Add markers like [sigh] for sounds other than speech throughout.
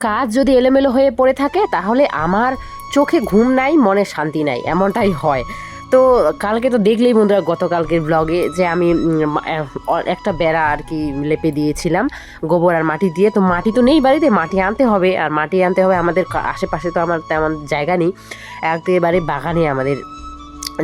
কাজ যদি এলোমেলো হয়ে পড়ে থাকে, তাহলে আমার চোখে ঘুম নাই, মনে শান্তি নাই, এমনটাই হয়। তো কালকে তো দেখলেই বন্ধুরা, গতকালকের ব্লগে যে আমি একটা বেড়া আর কি লেপে দিয়েছিলাম গোবর আর মাটি দিয়ে। তো মাটি তো নেই বাড়িতে, মাটি আনতে হবে, আর মাটি আনতে হবে আমাদের আশেপাশে তো আমার তেমন জায়গা নেই। একেবারে বাগানে আমাদের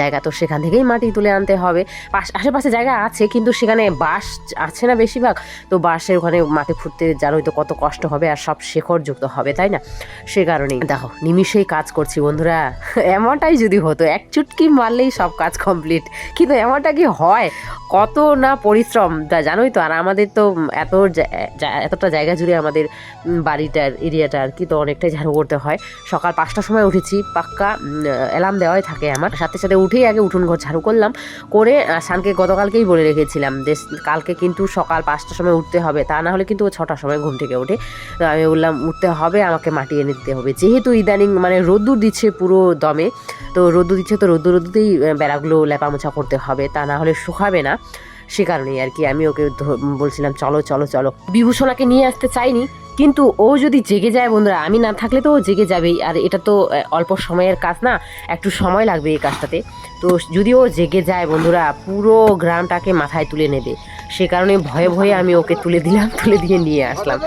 জায়গা, তো সেখান থেকেই মাটি তুলে আনতে হবে। পাশ আশেপাশে জায়গা আছে, কিন্তু সেখানে বাঁশ আছে না বেশিরভাগ? তো বাঁশের ওখানে মাটি ফুটতে জানোই তো কত কষ্ট হবে আর সব শেকড় যুক্ত হবে, তাই না? সে কারণেই। দেখো, নিমিষেই কাজ করছি, বন্ধুরা। [laughs] এমনটাই যদি হতো, এক চুটকি মারলেই সব কাজ কমপ্লিট কিন্তু এমনটা কি হয়? কত না পরিশ্রম, তা জানোই তো। আর আমাদের তো এত এতটা জায়গা জুড়ে আমাদের বাড়িটার, এরিয়াটা আর কি, তো অনেকটাই ঝাড়ু করতে হয়। সকাল পাঁচটার সময় উঠেছি, পাক্কা অ্যালার্ম দেওয়াই থাকে আমার। সাথে সাথে উঠেই আগে উঠুন ঘর ঝাড়ু করলাম, করে শানকে গতকালকেই বলে রেখেছিলাম যে, কালকে কিন্তু সকাল পাঁচটার সময় উঠতে হবে, তা না হলে কিন্তু ও ছটার সময় ঘুম থেকে ওঠে। তো আমি বললাম, উঠতে হবে, আমাকে মাটি এনে দিতে হবে। যেহেতু ইদানিং মানে রোদ্দুর দিচ্ছে পুরো দমে, তো রোদ্দুর দিচ্ছে তো রোদ্দুর রোদ্দুতেই বেড়াগুলো লেপামোছা করতে হবে, তা না হলে শুকাবে না। সে কারণেই আর কি, আমি ওকে বলছিলাম, চলো চলো চলো। বিভূষণাকে নিয়ে আসতে চাইনি কিন্তু ও যদি জেগে যায়, বন্ধুরা, আমি না থাকলে তো ও জেগে যাবেই। আর এটা তো অল্প সময়ের কাজ না, একটু সময় লাগবে এই কাজটাতে। তো যদি ও জেগে যায়, বন্ধুরা, পুরো গ্রামটাকে মাথায় তুলে নেবে। সে কারণে ভয়ে ভয়ে আমি ওকে তুলে দিলাম, তুলে দিয়ে নিয়ে আসলাম।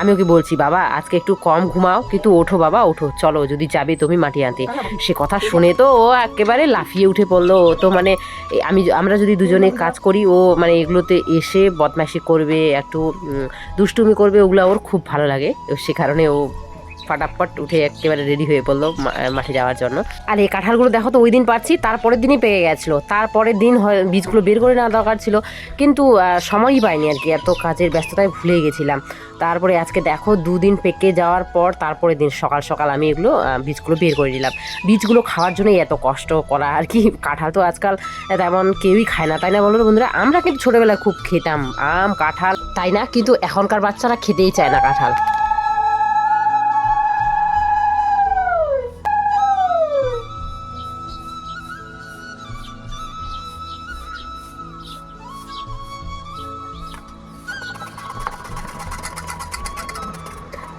আমি ওকে বলছি বাবা আজকে একটু কম ঘুমাও কিন্তু ওঠো বাবা ওঠো। চলো যদি যাবে তুমি মাটি আনতে। সে কথা শুনে তো ও একেবারে লাফিয়ে উঠে পড়ল। ও তো মানে আমি আমরা যদি দুজনে কাজ করি ও মানে এগুলোতে এসে বদমাশি করবে একটু দুষ্টুমি করবে ওগুলো ওর খুব ভালো লাগে। সে কারণে ও ফাটাফট উঠে একেবারে রেডি হয়ে পড়ল মাঠে যাওয়ার জন্য। আর এই কাঁঠালগুলো দেখো তো ওই দিন পাচ্ছি তারপরের দিনই পেয়ে গেছিল। তারপরের দিন হয়, বীজগুলো বের করে নেওয়া দরকার ছিল, কিন্তু সময়ই পাইনি আর কি, এত কাজের ব্যস্ততায় ভুলে গেছিলাম। তারপরে আজকে দেখো দুদিন পেকে যাওয়ার পর তারপরে দিন সকাল সকাল আমি এগুলো বীজগুলো বের করে নিলাম। বীজগুলো খাওয়ার জন্যই এত কষ্ট করা আর কি, কাঁঠাল তো আজকাল তেমন কেউই খায় না, তাই না বলো বন্ধুরা? আমরা কিন্তু ছোটোবেলায় খুব খেতাম আম, কাঁঠাল, তাই না? কিন্তু এখনকার বাচ্চারা খেতেই চায় না কাঁঠাল।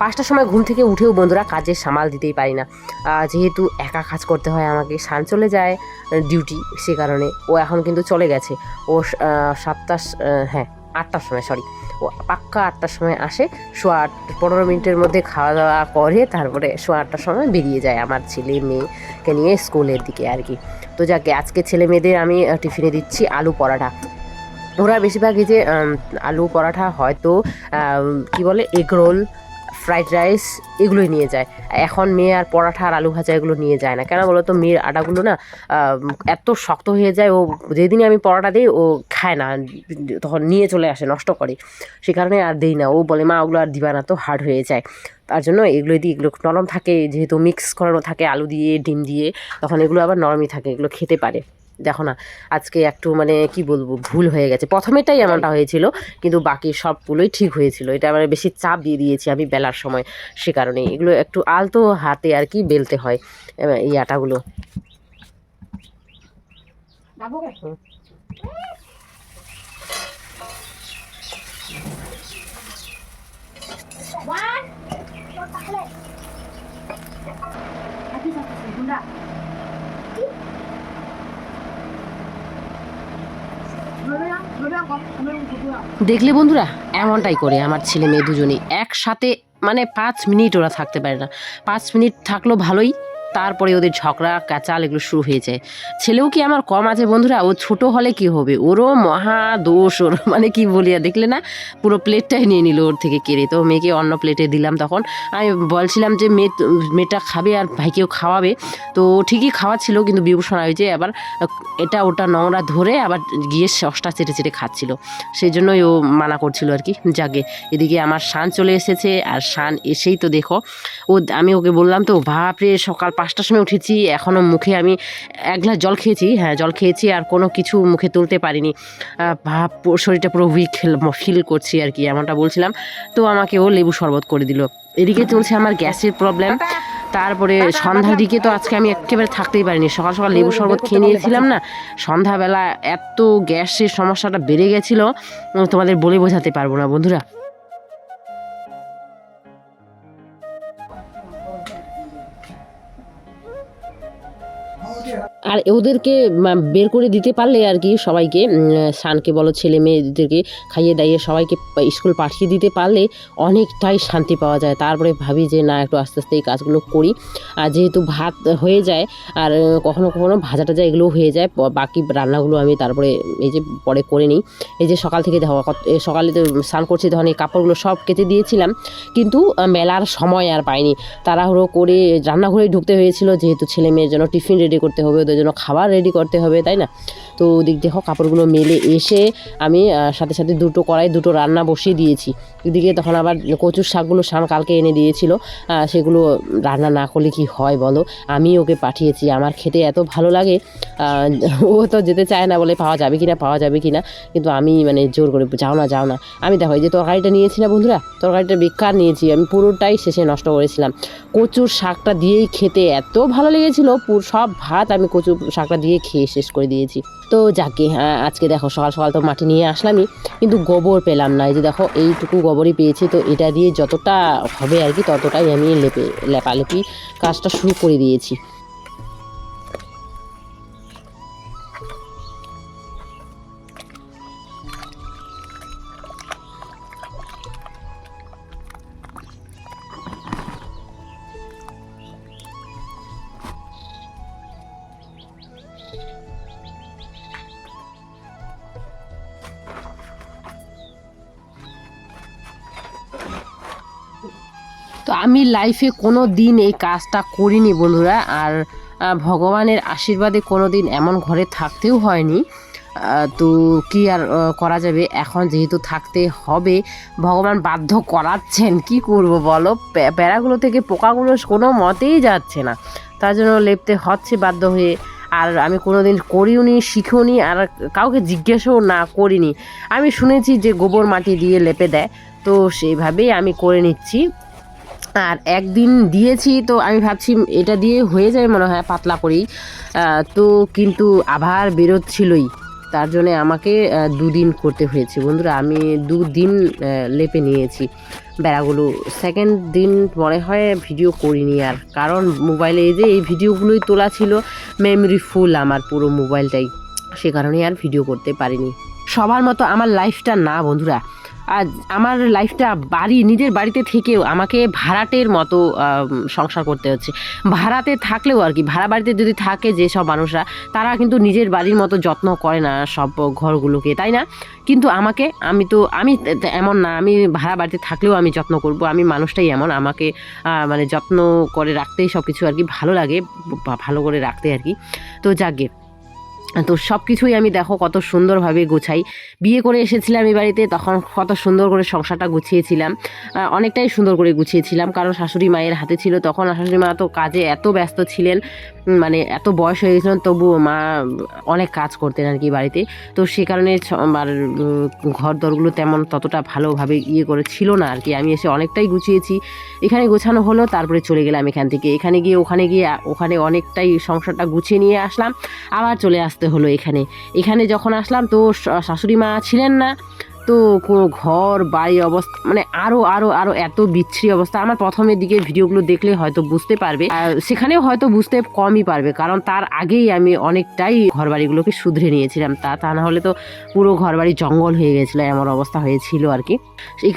পাঁচটার সময় ঘুম থেকে উঠেও বন্ধুরা কাজের সামাল দিতেই পারি না। যেহেতু একা কাজ করতে হয়, আমাকে সান চলে যায় ডিউটি সে কারণে। ও এখন কিন্তু চলে গেছে। ও সাতটা হ্যাঁ আটটার সময় সরি ও পাক্কা আটটার সময় আসে, সোয়া আট, পনেরো মিনিটের মধ্যে খাওয়া দাওয়া করে, তারপরে সোয়া আটটার সময় বেরিয়ে যায় আমার ছেলে মেয়েকে নিয়ে স্কুলের দিকে আর কি। তো যাকে, আজকে ছেলে মেয়েদের আমি টিফিনে দিচ্ছি আলু পরাঠা। ওরা বেশিরভাগই যে আলু পরাঠা হয়তো কি বলে, এগ রোল ফ্রাইড রাইস এগুলোই নিয়ে যায়। এখন মেয়ে আর পরাঠা আর আলু ভাজা এগুলো নিয়ে যায় না। কেন বলো তো? মেয়ের আটাগুলো না এত শক্ত হয়ে যায়, ও যেদিনই আমি পরাটা দিই, ও খায় না, তখন নিয়ে চলে আসে, নষ্ট করে। সে কারণে আর দেই না। ও বলে, মা, ওগুলো আর দিবা না তো, হার্ড হয়ে যায়। তার জন্য এগুলো দিই এগুলো নরম থাকে, যেহেতু মিক্স করানো থাকে, আলু দিয়ে, ডিম দিয়ে, তখন এগুলো আবার নরমই থাকে, এগুলো খেতে পারে। দেখো না আজকে একটু মানে কি বলব ভুল হয়ে গেছে। প্রথমেটাই এমনটা হয়েছিল কিন্তু বাকি সবগুলোই ঠিক হয়েছিল। এটা মানে বেশি চাপ দিয়ে দিয়েছি আমি বেলার সময় সে কারণে এগুলো একটু আলতো হাতে আর কি বেলতে হয় এই আটাগুলো। দেখলে বন্ধুরা, এমনটাই করে আমার ছেলে মেয়ে দুজনেই। একসাথে মানে পাঁচ মিনিট ওরা থাকতে পারে না। পাঁচ মিনিট থাকল ভালোই। তারপরে ওদের ঝগড়া কাচাল এগুলো শুরু হয়ে যায় ছেলেও কি আমার কম আছে বন্ধুরা? ও ছোট হলে কি হবে? ওরও মহা দোষ, ওর মানে কি বলি আর দেখলে না? পুরো প্লেটটাই নিয়ে নিল ওর থেকে কেড়ে। তো মেয়েকে অন্য প্লেটে দিলাম তখন। আমি বলছিলাম যে, মেয়ে মেয়েটা খাবে আর ভাইকেও খাওয়াবে। তো ঠিকই খাওয়াচ্ছিল, কিন্তু বিভূষণ হয়েছে আবার, এটা ওটা নোংরা ধরে আবার গিয়ে সসটা চেটে চেটে খাচ্ছিল। সেই জন্যই ও মানা করছিল আর কি জাগে এদিকে আমার শান চলে এসেছে, আর শান এসেই তো দেখো। ও, আমি ওকে বললাম, তো বাপরে, সকাল পাঁচটার সময় উঠেছি এখনও মুখে আমি এক গ্লাস জল খেয়েছি হ্যাঁ জল খেয়েছি আর কোনো কিছু মুখে তুলতে পারিনি। ভাব শরীরটা পুরো উইক ফিল করছি আর কি, এমনটা বলছিলাম। তো আমাকে ও লেবু শরবত করে দিল। এদিকে চলছে আমার গ্যাসের প্রবলেম তারপরে সন্ধ্যার দিকে তো আজকে আমি একেবারে থাকতেই পারিনি। সকাল সকাল লেবু শরবত খেয়ে নিয়েছিলাম না। সন্ধ্যাবেলা এত গ্যাসের সমস্যাটা বেড়ে গেছিল, তোমাদের বলে বোঝাতে পারব না, বন্ধুরা। আর ওদেরকে বের করে দিতে পারলে আর কি সবাইকে শানকে বলো, ছেলে মেয়েদেরকে খাইয়ে দাইয়ে সবাইকে স্কুল পাঠিয়ে দিতে পারলে অনেকটাই শান্তি পাওয়া যায়। তারপরে ভাবি যে, না, একটু আস্তে আস্তে এই কাজগুলো করি। আর যেহেতু ভাত হয়ে যায়, আর কখনো কখনো ভাজা টাজা এগুলো হয়ে যায় বাকি রান্নাগুলো আমি তারপরে এই যে পরে করে নিই। এই যে সকাল থেকে কত- সকালে তো স্নান করছি, তখন এই কাপড়গুলো সব কেটে দিয়েছিলাম। কিন্তু মেলার সময় আর পাইনি। তাড়াহুড়ো করে রান্নাঘরে ঢুকতে হয়েছিল, যেহেতু ছেলে মেয়ের জন্য টিফিন রেডি করতে হবে ওদের জন্য খাবার রেডি করতে হবে তাই না? তো ওদিক দেখো কাপড়গুলো মেলে এসে আমি সাথে সাথে দুটো কড়াই, দুটো রান্না বসিয়ে দিয়েছি। এদিকে তখন আবার কচুর শাকগুলো শান কালকে এনে দিয়েছিল। সেগুলো রান্না না করলে কি হয় বলো? আমি ওকে পাঠিয়েছি। আমার খেতে এত ভালো লাগে ও তো যেতে চায় না বলে পাওয়া যাবে কি না পাওয়া যাবে কি না কিন্তু আমি মানে জোর করে, যাও না যাও না। আমি দেখো, এই যে তরকারিটা নিয়েছি না বন্ধুরা? তরকারিটা বেকার নিয়েছি। আমি পুরোটাই শেষে নষ্ট করেছিলাম। কচুর শাকটা দিয়েই খেতে এত ভালো লেগেছিল। পুরো, সব ভাত আমি কচুর শাকটা দিয়ে খেয়ে শেষ করে দিয়েছি। তো যাকে হ্যাঁ আজকে দেখো সকাল সকাল তো মাটি নিয়ে আসলামই, কিন্তু গোবর পেলাম না। এই যে দেখো, এইটুকু গোবরই পেয়েছি, তো এটা দিয়ে যতটা হবে আর কি, ততটাই আমি লেপে, লেপালেপি কাজটা শুরু করে দিয়েছি। আমি লাইফে কোনো দিন এই কাজটা করিনি বন্ধুরা। আর ভগবানের আশীর্বাদে কোনো দিন এমন ঘরে থাকতেও হয়নি। তো কি আর করা যাবে? এখন যেহেতু থাকতে হবে, ভগবান বাধ্য করাচ্ছেন। কি করব বলো? প্যারাগুলো থেকে পোকাগুলো কোনো মতেই যাচ্ছে না। তার জন্য লেপতে হচ্ছে বাধ্য হয়ে। আর আমি কোনো দিন করিও নি শিখেও নি আর কাউকে জিজ্ঞেসও না করিনি। আমি শুনেছি যে গোবর মাটি দিয়ে লেপে দেয়। তো সেইভাবেই আমি করে নিচ্ছি। আর একদিন দিয়েছি, তো আমি ভাবছি এটা দিয়ে হয়ে যায় মনে হয় পাতলা করেই। তো কিন্তু আবার বেরোচ্ছিলই তার জন্য আমাকে দুদিন করতে হয়েছে। বন্ধুরা, আমি দুদিন লেপে নিয়েছি বেড়াগুলো। সেকেন্ড দিন মনে হয় ভিডিও করিনি আর, কারণ মোবাইলে এই যে এই ভিডিওগুলোই তোলা ছিল মেমরি ফুল আমার পুরো মোবাইলটাই সে কারণে আর ভিডিও করতে পারিনি। সবার মতো আমার লাইফটা না, বন্ধুরা। আর আমার লাইফটা বাড়ি, নিজের বাড়িতে থেকেও আমাকে ভাড়াটের মতো সংসার করতে হচ্ছে। ভাড়াতে থাকলেও আর কি, ভাড়া বাড়িতে যদি থাকে যেসব মানুষরা, তারা কিন্তু নিজের বাড়ির মতো যত্ন করে না সব ঘরগুলোকে, তাই না? কিন্তু আমাকে, আমি তো, আমি এমন না, আমি ভাড়া বাড়িতে থাকলেও আমি যত্ন করব, আমি মানুষটাই এমন, আমাকে মানে যত্ন করে রাখতেই সব কিছু আর কি ভালো লাগে ভালো করে রাখতে আর কি। তো যাকে তো সব কিছুই আমি দেখো কত সুন্দরভাবে গোছাই। বিয়ে করে এসেছিলাম এই বাড়িতে, তখন কত সুন্দর করে সংসারটা গুছিয়েছিলাম। অনেকটাই সুন্দর করে গুছিয়েছিলাম, কারণ শাশুড়ি মায়ের হাতে ছিল তখন। শাশুড়ি মা তো কাজে এত ব্যস্ত ছিলেন মানে এত বয়স হয়ে গেছিলেন তবুও মা অনেক কাজ করতেন আর কি বাড়িতে। তো সে কারণে আমার ঘর দরগুলো তেমন ততটা ভালোভাবে ইয়ে করে ছিল না আর কি। আমি এসে অনেকটাই গুছিয়েছি। এখানে গোছানো হলো, তারপরে চলে গেলাম এখান থেকে। এখানে গিয়ে, ওখানে গিয়ে ওখানে অনেকটাই সংসারটা গুছিয়ে নিয়ে আসলাম। আবার চলে আসতে হলো এখানে। এখানে যখন আসলাম তো শাশুড়ি মা ছিলেন না, তো কোনো ঘর, বাড়ি অবস্থা মানে আরও আরও আরও এত বিচ্ছিরি অবস্থা। আমার প্রথমের দিকে ভিডিওগুলো দেখলে হয়তো বুঝতে পারবে। আর সেখানেও হয়তো বুঝতে কমই পারবে, কারণ তার আগেই আমি অনেকটাই ঘর বাড়িগুলোকে শুধরে নিয়েছিলাম। তা তা না হলে তো পুরো ঘর বাড়ি জঙ্গল হয়ে গেছিল, এমন অবস্থা হয়েছিল আর কি।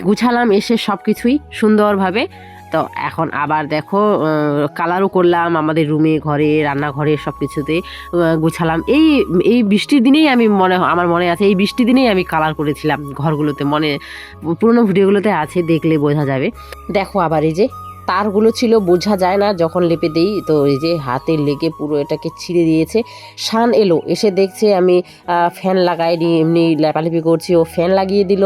গুছালাম, এসে সব কিছুই সুন্দরভাবে তো এখন আবার দেখো কালারও করলাম, আমাদের রুমে, ঘরে, রান্নাঘরে সব কিছুতে গুছালাম। এই এই বৃষ্টির দিনেই আমি মনে, আমার মনে আছে, এই বৃষ্টির দিনেই আমি কালার করেছিলাম ঘরগুলোতে। মনে, পুরনো ভিডিওগুলোতে আছে, দেখলে বোঝা যাবে। দেখো আবার এই যে তারগুলো ছিল, বোঝা যায় না যখন লেপে দেই। তো এই যে হাতে লেগে পুরো এটাকে ছিঁড়ে দিয়েছে। শান এলো, এসে দেখছে আমি ফ্যান লাগাইনি, এমনি লেপালেপি করছি। ও ফ্যান লাগিয়ে দিল।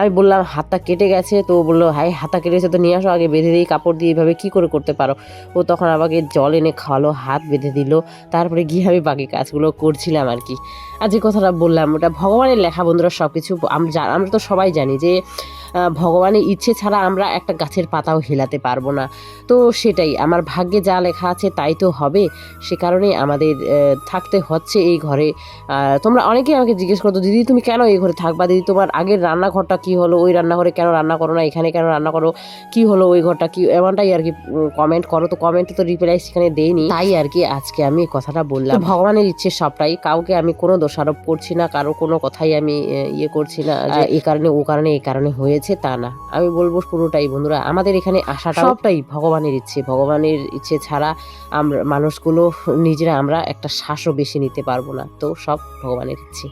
আমি বললাম, হাতটা কেটে গেছে। তো বলল হাই হাতটা কেটেছে তো নিয়ে আসো, আগে বেঁধে দিই, কাপড় দিয়ে এভাবে কী করে করতে পারো? ও তখন আমাকে জল এনে খাওয়ালো, হাত বেঁধে দিল। তারপরে গিয়ে আমি বাকি কাজগুলো করছিলাম আর কি। আর যে কথাটা বললাম, ওটা ভগবানের লেখা বন্ধুরা সব কিছু আমরা তো সবাই জানি যে ভগবানের ইচ্ছে ছাড়া আমরা একটা গাছের পাতাও হেলাতে পারব না। তো সেটাই আমার ভাগ্যে যা লেখা আছে তাই তো হবে। সে কারণেই আমাদের থাকতে হচ্ছে এই ঘরে। তোমরা অনেকেই আমাকে জিজ্ঞেস করতো দিদি তুমি কেন এই ঘরে থাকবা? দিদি তোমার আগের রান্নাঘরটা কি হলো? ওই রান্নাঘরে কেন রান্না করো না? এখানে কেন রান্না করো? কি হলো ওই ঘরটা? কি এমনটাই আর কি কমেন্ট করো। তো কমেন্টে তো রিপ্লাই সেখানে দেইনি। তাই আর কি আজকে আমি এই কথাটা বললাম। ভগবানের ইচ্ছে সবটাই। কাউকে আমি কোনো দোষারোপ করছি না কারও কোনো কথাই আমি ইয়ে করছি না এই কারণে ও কারণে এই কারণে হয়েছে তা না। আমি বলব পুরোটাই বন্ধুরা আমাদের এখানে আসাটা সবটাই। ভগবানের ইচ্ছে। ভগবানের ইচ্ছে ছাড়া আমরা মানুষগুলো নিজেরা আমরা একটা শ্বাসও বেশি নিতে পারব না। তো সব ভগবানের ইচ্ছে।